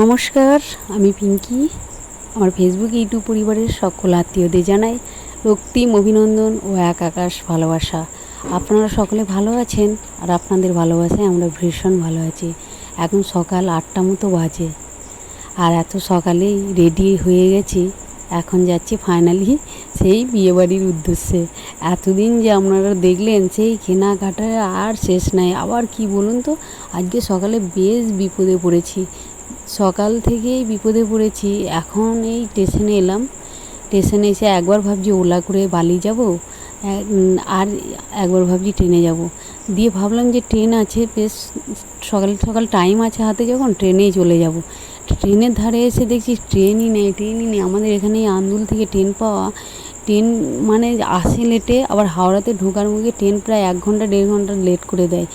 নমস্কার, আমি পিঙ্কি। আমার ফেসবুক ইউটিউব পরিবারের সকল আত্মীয়দের জানাই রক্তিম অভিনন্দন ও এক আকাশ ভালোবাসা। আপনারা সকলে ভালো আছেন আর আপনাদের ভালোবাসায় আমরা ভীষণ ভালো আছি। এখন সকাল আটটা মতো বাজে। আর এত সকালেই রেডি হয়ে গেছি, এখন যাচ্ছি ফাইনালি সেই বিয়েবাড়ির উদ্দেশ্যে। এতদিন যে আপনারা দেখলেন সেই কেনাকাটা আর শেষ নাই। আবার কি বলুন তো? আজকে সকালে বেশ বিপদে পড়েছি। সকাল থেকেই বিপদে পড়েছি, এখন এই স্টেশনে এলাম। স্টেশনে এসে একবার ভাবছি ওলা করে বালি যাব আর একবার ভাবছি ট্রেনে যাব। দিয়ে ভাবলাম যে ট্রেন আছে, বেশ সকাল সকাল টাইম আছে হাতে, যখন ট্রেনেই চলে যাব। ট্রেনের ধারে এসে দেখছি ট্রেনই নেই ট্রেনই নেই। আমাদের এখানে আন্দুল থেকে ট্রেন পাওয়া, ট্রেন মানে আসে লেটে আবার হাওড়াতে ঢোকার মুখে ট্রেন প্রায় এক ঘণ্টা, দেড় ঘণ্টা লেট করে দেয়।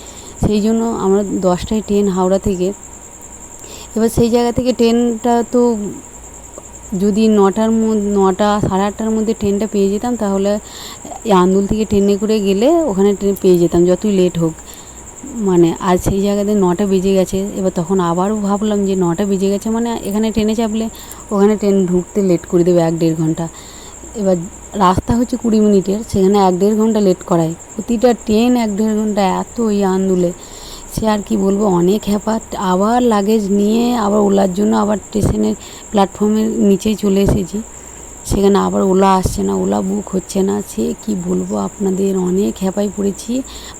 সেই জন্য আমরা দশটায় ট্রেন হাওড়া থেকে এবার সেই জায়গা থেকে ট্রেনটা তো যদি নটার মধ্যে নটা, সাড়ে আটটার মধ্যে ট্রেনটা পেয়ে যেতাম, তাহলে আন্দুল থেকে ট্রেনে করে গেলে ওখানে ট্রেন পেয়ে যেতাম যতই লেট হোক। মানে আজ সেই জায়গাতে নটা বেজে গেছে, এবার তখন আবারও ভাবলাম যে নটা বেজে গেছে মানে এখানে ট্রেনে চাপলে ওখানে ট্রেন ঢুকতে লেট করে দেবে এক দেড় ঘণ্টা। এবার রাস্তা হচ্ছে কুড়ি মিনিটের, সেখানে এক দেড় ঘণ্টা লেট করায়। প্রতিটা ট্রেন এক দেড় ঘণ্টা এত ওই আন্দুলে। সে আর কি বলব, অনেক হ্যাপার আবার লাগেজ নিয়ে আবার ওলার জন্য আবার স্টেশনের প্ল্যাটফর্মের নিচেই চলে এসেছি। সেখানে আবার ওলা আসছে না, ওলা বুক হচ্ছে না। সে কি বলব, আপনাদের অনেক হ্যাপায় পড়েছি।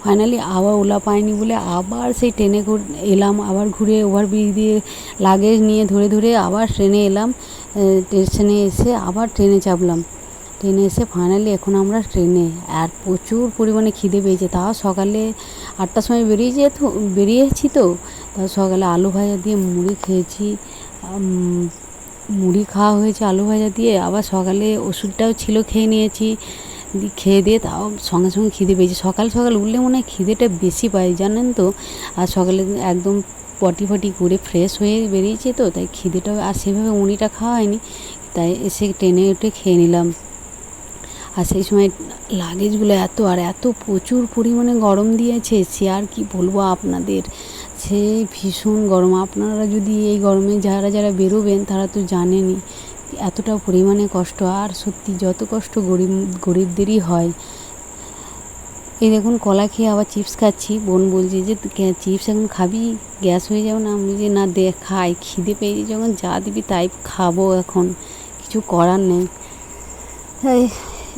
ফাইনালি আবার ওলা পাইনি বলে আবার সেই ট্রেনে এলাম, আবার ঘুরে ওভারব্রিজ দিয়ে লাগেজ নিয়ে ধরে ধরে আবার ট্রেনে এলাম। স্টেশনে এসে আবার ট্রেনে চাপলাম। ট্রেনে এসে ফাইনালি এখন আমরা ট্রেনে। আর প্রচুর পরিমাণে খিদে পেয়েছে। তাও সকালে আটটার সময় বেরিয়েছে তো বেরিয়েছি তো। তাও সকালে আলু ভাজা দিয়ে মুড়ি খেয়েছি। মুড়ি খাওয়া হয়েছে আলু ভাজা দিয়ে। আবার সকালে ওষুধটাও ছিল, খেয়ে নিয়েছি। খেয়ে দিয়ে তাও সঙ্গে সঙ্গে খিদে পেয়েছি। সকাল সকাল উঠলে মনে হয় খিদেটা বেশি পাই, জানেন তো? আর সকালে একদম পটি ফটি করে ফ্রেশ হয়ে বেরিয়েছে তো। তাই খিদেটাও আর সেভাবে মুড়িটা খাওয়া হয়নি। তাই এসে ট্রেনে উঠে খেয়ে নিলাম। আর সেই সময় লাগেজগুলো এত, আর এত প্রচুর পরিমাণে গরম দিয়েছে, সে আর কি বলব আপনাদের? সে ভীষণ গরম। আপনারা যদি এই গরমে যারা যারা বেরোবেন, তারা তো জানেনই এতটা পরিমাণে কষ্ট। আর সত্যি যত কষ্ট গরিব, গরিবদেরই হয়। এই দেখুন, কলা খেয়ে আবার চিপস খাচ্ছি। বোন বলছে যে চিপস এখন খাবি? গ্যাস হয়ে যাবে না? আমি যে না দে, খাই। খিদে পেয়েছি যখন, যা দিবি তাই খাব এখন। কিছু করার নেই। তাই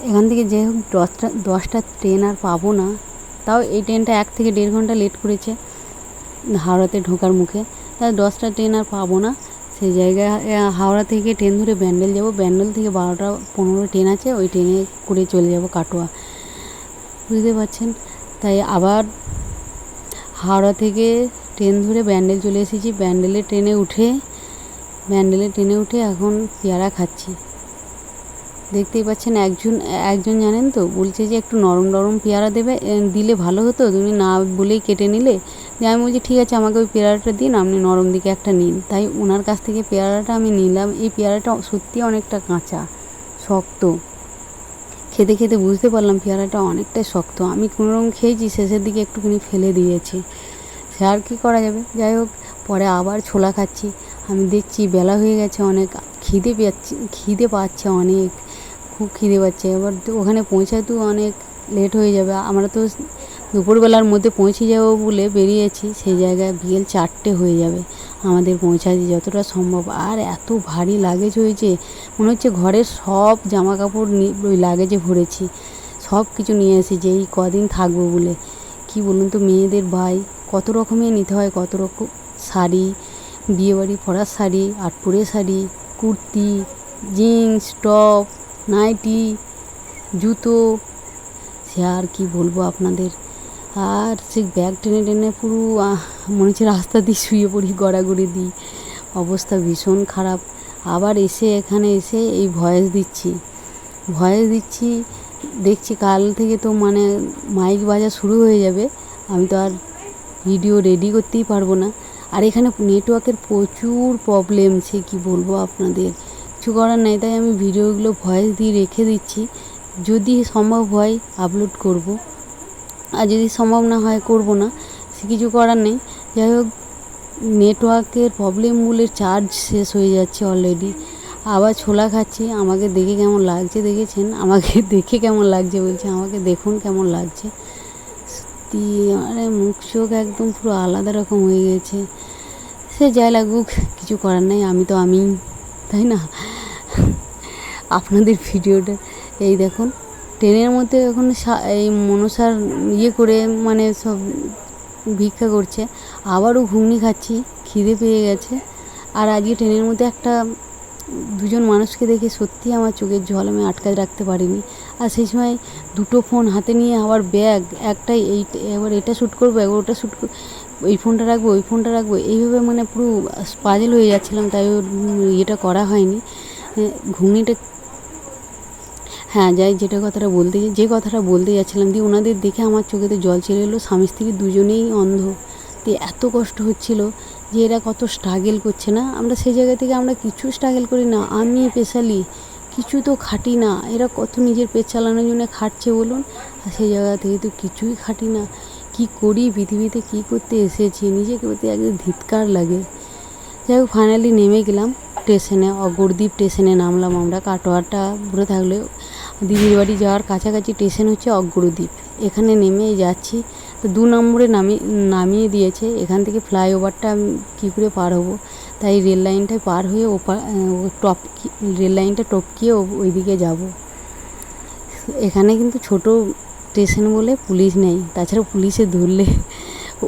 এখান থেকে যে হোক দশটা দশটা ট্রেন আর পাবো না, তাও এই ট্রেনটা এক থেকে দেড় ঘণ্টা লেট করেছে হাওড়াতে ঢোকার মুখে। তাই দশটা ট্রেন আর পাবো না, সেই জায়গায় হাওড়া থেকে ট্রেন ধরে ব্যান্ডেল যাব। ব্যান্ডেল থেকে বারোটা পনেরো ট্রেন আছে, ওই ট্রেনে করে চলে যাব কাটোয়া। বুঝতে পারছেন? তাই আবার হাওড়া থেকে ট্রেন ধরে ব্যান্ডেল চলে এসেছি। ব্যান্ডেলে ট্রেনে উঠে ব্যান্ডেলে ট্রেনে উঠে এখন পেয়ারা খাচ্ছি। দেখতেই পাচ্ছেন একজন একজন জানেন তো, বলছে যে একটু নরম নরম পেয়ারা দেবে দিলে ভালো হতো, তুমি না বলেই কেটে নিলে। দিয়ে আমি বলছি, ঠিক আছে, আমাকে ওই পেয়ারাটা দিন, আপনি নরম দিকে একটা নিন। তাই ওনার কাছ থেকে পেয়ারাটা আমি নিলাম। এই পেয়ারাটা সত্যি অনেকটা কাঁচা, শক্ত। খেতে খেতে বুঝতে পারলাম পেয়ারাটা অনেকটাই শক্ত। আমি কোনোরকম খেয়েছি, শেষের দিকে একটুখানি ফেলে দিয়েছি। সে আর কী করা যাবে? যাই হোক, পরে আবার ছোলা খাচ্ছি। আমি দেখছি বেলা হয়ে গেছে অনেক, খিদে পাচ্ছে খিদে পাচ্ছে অনেক। খুব খিদে পাচ্ছে। এবার ওখানে পৌঁছাতেও অনেক লেট হয়ে যাবে। আমরা তো দুপুরবেলার মধ্যে পৌঁছে যাব বলে বেরিয়েছি। সেই জায়গায় বিকেল চারটে হয়ে যাবে আমাদের পৌঁছাতে যতটা সম্ভব। আর এত ভারী লাগেজ হয়েছে, মনে হচ্ছে ঘরের সব জামা কাপড় ওই লাগেজে ভরেছি। সব কিছু নিয়ে এসেছি এই কদিন থাকব বলে। কি বলুন তো, মেয়েদের ভাই, কত রকমের নিতে হয়, কত রকম শাড়ি, বিয়েবাড়ি পরার sari আটপুরে sari, kurti jeans top nightie, জুতো, সে আর কি বলব আপনাদের? আর সে ব্যাগ টেনে টেনে পুরো মনে হচ্ছে রাস্তা দিয়ে শুয়ে পড়ি, গড়াগড়ি দিই। অবস্থা ভীষণ খারাপ। আবার এসে এখানে এসে এই ভয়েস দিচ্ছি। ভয়েস দিচ্ছি, দেখছি কাল থেকে তো মানে মাইক বাজা শুরু হয়ে যাবে। আমি তো আর ভিডিও রেডি করতেই পারব না। আর এখানে নেটওয়ার্কের প্রচুর প্রবলেম সে কী বলব আপনাদের? কিছু করার নেই, তাই আমি ভিডিওগুলো ভয়েস দিয়ে রেখে দিচ্ছি। যদি সম্ভব হয় আপলোড করব। আর যদি সম্ভব না হয়, করব না। সে কিছু করার নেই। যাই হোক নেটওয়ার্কের প্রবলেম বলে চার্জ শেষ হয়ে যাচ্ছে অলরেডি আবার ছোলা খাচ্ছি। আমাকে দেখে কেমন লাগছে দেখেছেন? আমাকে দেখে কেমন লাগছে বলছে, আমাকে দেখুন কেমন লাগছে। সত্যি মানে মুখ চোখ একদম পুরো আলাদা রকম হয়ে গেছে। সে যাই লাগুক, কিছু করার নেই। আমি তো আমি তাই না? আপনাদের ভিডিওটা, এই দেখুন, ট্রেনের মধ্যে এখন এই মনসার ইয়ে করে মানে সব ভিক্ষা করছে, আবারও ঘুগনি খাচ্ছি, খিদে পেয়ে গেছে, আর আজকে ট্রেনের মধ্যে একটা দুজন মানুষকে দেখে সত্যি আমার চোখের জল আমি আটকায় রাখতে পারিনি, আর সেই সময় দুটো ফোন হাতে নিয়ে আবার ব্যাগ, একটাই এই, এবার এটা শ্যুট করব একবার ওটা শ্যুট ওই ফোনটা রাখব, ওই ফোনটা রাখব, এইভাবে মানে পুরো পাজেল হয়ে যাচ্ছিলাম, তাই ওর ইয়েটা করা হয়নি ঘুগনিটা হ্যাঁ যাই যেটা কথাটা বলতে যে কথাটা বলতে যাচ্ছিলাম দিয়ে ওনাদের দেখে আমার চোখেতে জল চলে এলো। স্বামী স্ত্রী দুজনেই অন্ধ। দিয়ে এত কষ্ট হচ্ছিল যে এরা কত স্ট্রাগেল করছে না? আমরা সেই জায়গা থেকে আমরা কিছু স্ট্রাগেল করি না। আমি স্পেশালি কিছু তো খাটি না। এরা কত নিজের পেট চালানোর জন্য খাটছে বলুন? আর সেই জায়গা থেকে তো কিছুই খাটি না। কি করি? পৃথিবীতে কি করতে এসেছি? নিজেকে প্রতি একদম ধিৎকার লাগে। যাই হোক ফাইনালি নেমে গেলাম। স্টেশনে অগরদ্বীপ স্টেশনে নামলাম আমরা। কাটোয়াটা ঘুরে থাকলে দিদির বাড়ি যাওয়ার কাছাকাছি স্টেশন হচ্ছে অগ্রদ্বীপ এখানে নেমে যাচ্ছি। তো দু নম্বরে নামিয়ে নামিয়ে দিয়েছে। এখান থেকে ফ্লাইওভারটা কী করে পার হব? তাই রেল লাইনটায় পার হয়ে ওপার টপ রেল লাইনটা টপকিয়ে ওইদিকে যাব। এখানে কিন্তু ছোট স্টেশন বলে পুলিশ নেই। তাছাড়া পুলিশে ধরলে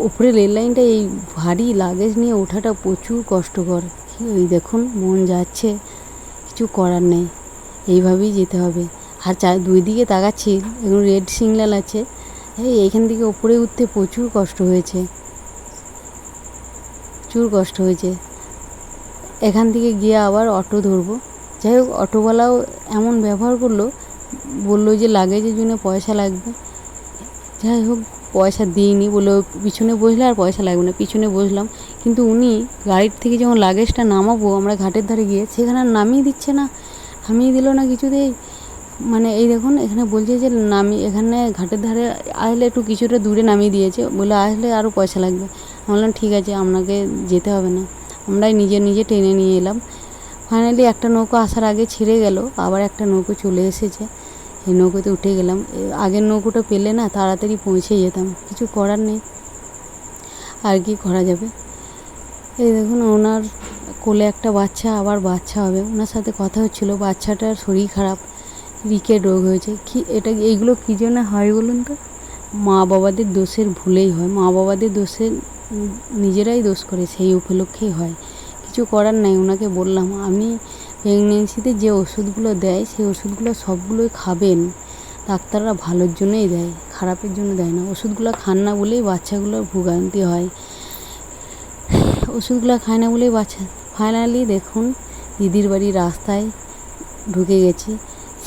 ওপরে রেল লাইনটা এই ভারী লাগেজ নিয়ে ওঠাটা প্রচুর কষ্টকর। ওই দেখুন, মন যাচ্ছে, কিছু করার নেই। এইভাবেই যেতে হবে। আর চা, দুই দিকে তাকাচ্ছি এখন রেড সিগন্যাল আছে। এই এইখান থেকে ওপরে উঠতে প্রচুর কষ্ট হয়েছে। প্রচুর কষ্ট হয়েছে। এখান থেকে গিয়ে আবার অটো ধরবো। যাই হোক, অটোওয়ালাও এমন ব্যবহার করল, বলল যে লাগেজের জন্য পয়সা লাগবে। যাই হোক, পয়সা দিইনি বলল পিছনে বসলে আর পয়সা লাগবে না, পিছনে বসলাম। কিন্তু উনি গাড়ির থেকে যখন লাগেজটা নামাবো, আমরা ঘাটের ধারে গিয়ে, সেখানে নামিয়ে দিচ্ছে না, নামিয়ে দিল না কিছুতেই। মানে এই দেখুন, এখানে বলছে যে, নামি এখানে ঘাটের ধারে আসলে একটু কিছুটা দূরে নামিয়ে দিয়েছে। বলে আসলে আরও পয়সা লাগবে। বললাম, ঠিক আছে, আপনাকে যেতে হবে না। আমরাই নিজে নিজে টেনে নিয়ে এলাম। ফাইনালি একটা নৌকো আসার আগে ছেড়ে গেল, আবার একটা নৌকো চলে এসেছে। এই নৌকোতে উঠে গেলাম। আগের নৌকোটা পেলে না, তাড়াতাড়ি পৌঁছে যেতাম। কিছু করার নেই। আর কি করা যাবে? এই দেখুন, ওনার কোলে একটা বাচ্চা, আবার বাচ্চা হবে। ওনার সাথে কথা হচ্ছিল, বাচ্চাটার শরীর খারাপ রিকেট রোগ হয়েছে। কি, এটা এইগুলো কী জন্য হয় বলুন তো? মা বাবাদের দোষের ভুলেই হয়। মা বাবাদের দোষের নিজেরাই দোষ করে, সেই উপলক্ষেই হয়। কিছু করার নাই, ওনাকে বললাম, আমি প্রেগনেন্সিতে যে ওষুধগুলো দেয়, সেই ওষুধগুলো সবগুলোই খাবেন। ডাক্তাররা ভালোর জন্যই দেয়, খারাপের জন্য দেয় না। ওষুধগুলো খান না বলেই বাচ্চাগুলোর ভোগান্তি হয়। ওষুধগুলো খায় না বলেই বাচ্চা ফাইনালি দেখুন, দিদির বাড়ির রাস্তায় ঢুকে গেছি।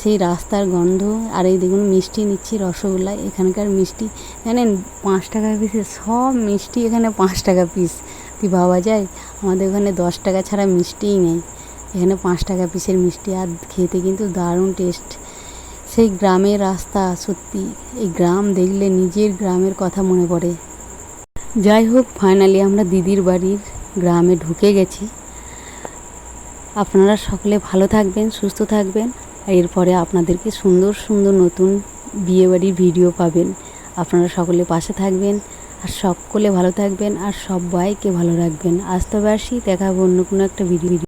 সেই রাস্তার গন্ধ আর এই দেখুন মিষ্টি নিচ্ছি, রসগোল্লা, এখানকার মিষ্টি। জানেন, পাঁচ টাকা পিসে সব মিষ্টি এখানে পাঁচ টাকা পিস তুই ভাবা যায়? আমাদের ওখানে দশ টাকা ছাড়া মিষ্টিই নেই। এখানে পাঁচ টাকা পিসের মিষ্টি আর খেতে কিন্তু দারুণ টেস্ট সেই গ্রামের রাস্তা, সত্যি, এই গ্রাম দেখলে নিজের গ্রামের কথা মনে পড়ে। যাই হোক ফাইনালি আমরা দিদির বাড়ির গ্রামে ঢুকে গেছি। আপনারা সকলে ভালো থাকবেন, সুস্থ থাকবেন এরপরে আপনাদেরকে সুন্দর সুন্দর নতুন বিয়েবাড়ির ভিডিও পাবেন। আপনারা সকলে পাশে থাকবেন আর সকলে ভালো থাকবেন আর সবাইকে ভালো রাখবেন। আস্তে আসি দেখাবো অন্য কোনো একটা ভিডিও